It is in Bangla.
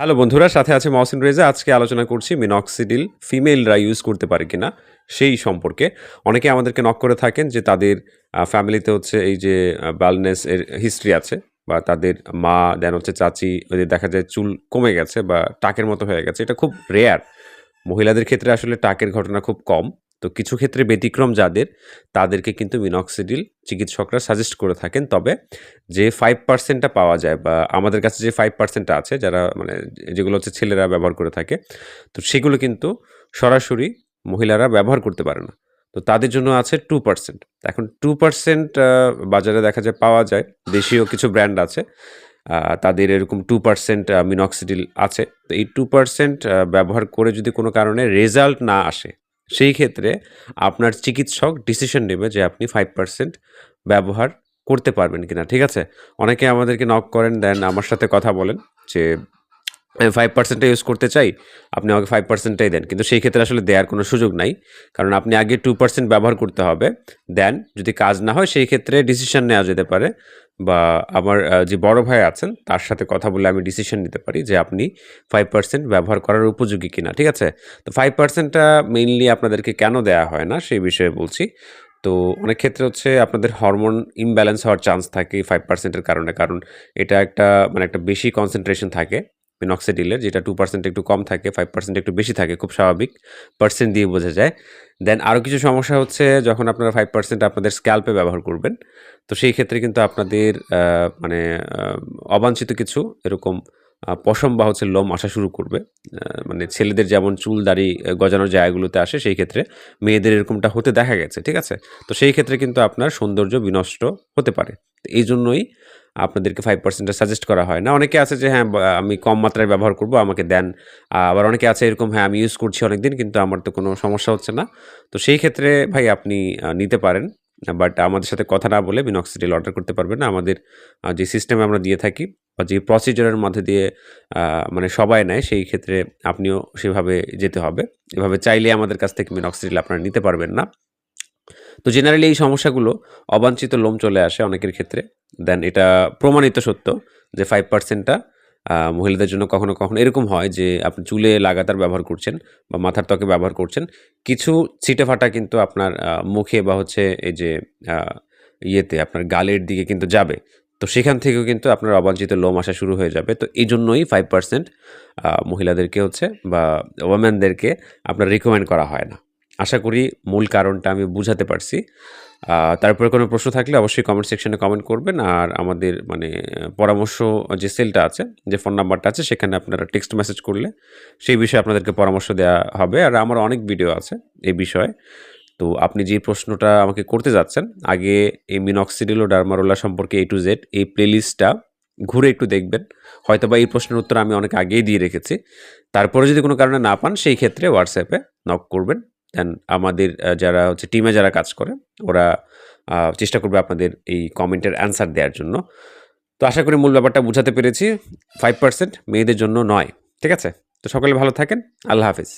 হ্যালো বন্ধুরা, সাথে আছে মহসিন রেজা। আজকে আলোচনা করছি মিনক্সিডিল ফিমেলরা ইউজ করতে পারে কিনা সেই সম্পর্কে। অনেকে আমাদেরকে নক করে থাকেন যে তাদের ফ্যামিলিতে হচ্ছে এই যে বালনেস এর হিস্ট্রি আছে বা তাদের মা দেন হচ্ছে চাচি ওদের দেখা যায় চুল কমে গেছে বা টাকের মতো হয়ে গেছে। এটা খুব রেয়ার মহিলাদের ক্ষেত্রে আসলে টাকের ঘটনা খুব কম। তো কিছু ক্ষেত্রে ব্যতিক্রম যাদের, তাদেরকে কিন্তু মিনক্সিডিল চিকিৎসকরা সাজেস্ট করে থাকেন। তবে যে ফাইভ পার্সেন্টটা পাওয়া যায় বা আমাদের কাছে যে ফাইভ পার্সেন্টটা আছে, যারা মানে যেগুলো হচ্ছে ছেলেরা ব্যবহার করে থাকে, তো সেগুলো কিন্তু সরাসরি মহিলারা ব্যবহার করতে পারে না। তো তাদের জন্য আছে টু পার্সেন্ট এখন টু পার্সেন্ট বাজারে দেখা যায় পাওয়া যায়, দেশীয় কিছু ব্র্যান্ড আছে তাদের এরকম টু পার্সেন্ট মিনক্সিডিল আছে। তো এই টু পার্সেন্ট ব্যবহার করে যদি কোনো কারণে রেজাল্ট না আসে সেই ক্ষেত্রে আপনার চিকিৎসক ডিসিশন নেবে যে আপনি ফাইভ পার্সেন্ট ব্যবহার করতে পারবেন কিনা, ঠিক আছে? অনেকে আমাদেরকে নক করেন দেন আমার সাথে কথা বলেন যে ফাইভ পার্সেন্টটা ইউজ করতে চাই, আপনি আমাকে ফাইভ পার্সেন্টটাই দেন। কিন্তু সেই ক্ষেত্রে আসলে দেওয়ার কোনো সুযোগ নাই। কারণ আপনি আগে টু পার্সেন্ট ব্যবহার করতে হবে। দেন যদি কাজ না হয়, সেই ক্ষেত্রে ডিসিশন নেওয়া যেতে পারে। বা আমার যে বড় ভাই আছেন, তার সাথে কথা বলে আমি ডিসিশন নিতে পারি যে আপনি ফাইভ পার্সেন্ট ব্যবহার করার উপযোগী কিনা, ঠিক আছে? তো ফাইভ পার্সেন্টটা মেইনলি আপনাদেরকে কেন দেওয়া হয় না, সেই বিষয়ে বলছি। তো অনেক ক্ষেত্রে হচ্ছে আপনাদের হরমোন ইমব্যালেন্স হওয়ার চান্স থাকে ফাইভ পার্সেন্টের কারণে। কারণ এটা একটা মানে একটা বেশি কনসেন্ট্রেশন থাকে। মিনক্সিডিলের যেটা টু পার্সেন্ট একটু কম থাকে ফাইভ পার্সেন্ট একটু বেশি থাকে, খুব স্বাভাবিক পার্সেন্ট দিয়ে বোঝা যায়। দেন আরও কিছু সমস্যা হচ্ছে যখন আপনারা ফাইভ পার্সেন্ট আপনাদের স্ক্যাল্পে ব্যবহার করবেন। তো সেই ক্ষেত্রে কিন্তু আপনাদের মানে অবাঞ্ছিত কিছু এরকম পশম বা হচ্ছে লোম আসা শুরু করবে। মানে ছেলেদের যেমন চুল, দাড়ি গজানোর জায়গাগুলোতে আসে, সেই ক্ষেত্রে মেয়েদের এরকমটা হতে দেখা গেছে, ঠিক আছে? তো সেই ক্ষেত্রে কিন্তু আপনার সৌন্দর্য বিনষ্ট হতে পারে। এই জন্যই আপনাদেরকে ফাইভ পার্সেন্টটা সাজেস্ট করা হয়। না, অনেকে আছে যে হ্যাঁ আমি কম মাত্রায় ব্যবহার করব, আমাকে দেন। আবার অনেকে আছে এরকম হ্যাঁ আমি ইউজ করছি অনেকদিন, কিন্তু আমার তো কোনো সমস্যা হচ্ছে না। তো সেই ক্ষেত্রে, ভাই, আপনি নিতে পারেন। বাট আমাদের সাথে কথা না বলে মিনক্সিডিল অর্ডার করতে পারবেন না। আমাদের যে সিস্টেমে আমরা দিয়ে থাকি বা যে প্রসিজারের মধ্যে দিয়ে মানে সবাই নেয়, সেই ক্ষেত্রে আপনিও সেভাবে যেতে হবে। এভাবে চাইলে আমাদের কাছ থেকে মিনক্সিডিল আপনারা নিতে পারবেন না। তো জেনারেলি এই সমস্যাগুলো অবাঞ্ছিত লোম চলে আসে অনেকের ক্ষেত্রে। দেন এটা প্রমাণিত সত্য যে ফাইভ পার্সেন্টটা মহিলাদের জন্য কখনো কখনো এরকম হয় যে আপনি চুলে লাগাতার ব্যবহার করছেন বা মাথার ত্বকে ব্যবহার করছেন, কিছু ছিটে ফাটা কিন্তু আপনার মুখে বা হচ্ছে এই যে ইয়েতে আপনার গালের দিকে কিন্তু যাবে। তো সেখান থেকেও কিন্তু আপনার অবাঞ্ছিত লোম আসা শুরু হয়ে যাবে। তো এই জন্যই ফাইভ পার্সেন্ট মহিলাদেরকে হচ্ছে বা ওমেনদেরকে আপনার রিকমেন্ড করা হয় না। আশা করি মূল কারণটা আমি বুঝাতে পারছি। তারপরে কোনো প্রশ্ন থাকলে অবশ্যই কমেন্ট সেকশনে কমেন্ট করবেন। আর আমাদের মানে পরামর্শ যে সেলটা আছে, যে ফোন নাম্বারটা আছে, সেখানে আপনারা টেক্সট মেসেজ করলে সেই বিষয়ে আপনাদেরকে পরামর্শ দেওয়া হবে। আর আমার অনেক ভিডিও আছে এই বিষয়ে। তো আপনি যে প্রশ্নটা আমাকে করতে যাচ্ছেন, আগে এই মিনক্সিডিল ও ডার্মারোলা সম্পর্কে এ টু জেড এই প্লেলিস্টটা ঘুরে একটু দেখবেন। হয়তো বা এই প্রশ্নের উত্তর আমি অনেক আগেই দিয়ে রেখেছি। তারপরে যদি কোনো কারণে না পান, সেই ক্ষেত্রে হোয়াটসঅ্যাপে নক করবেন। দেন আমাদের যারা হচ্ছে টিমে যারা কাজ করে, ওরা চেষ্টা করবে আপনাদের এই কমেন্টের অ্যান্সার দেওয়ার জন্য। তো আশা করি মূল ব্যাপারটা বুঝাতে পেরেছি। ফাইভ পার্সেন্ট মেয়েদের জন্য নয়, ঠিক আছে? তো সকলে ভালো থাকেন। আল্লাহ হাফিজ।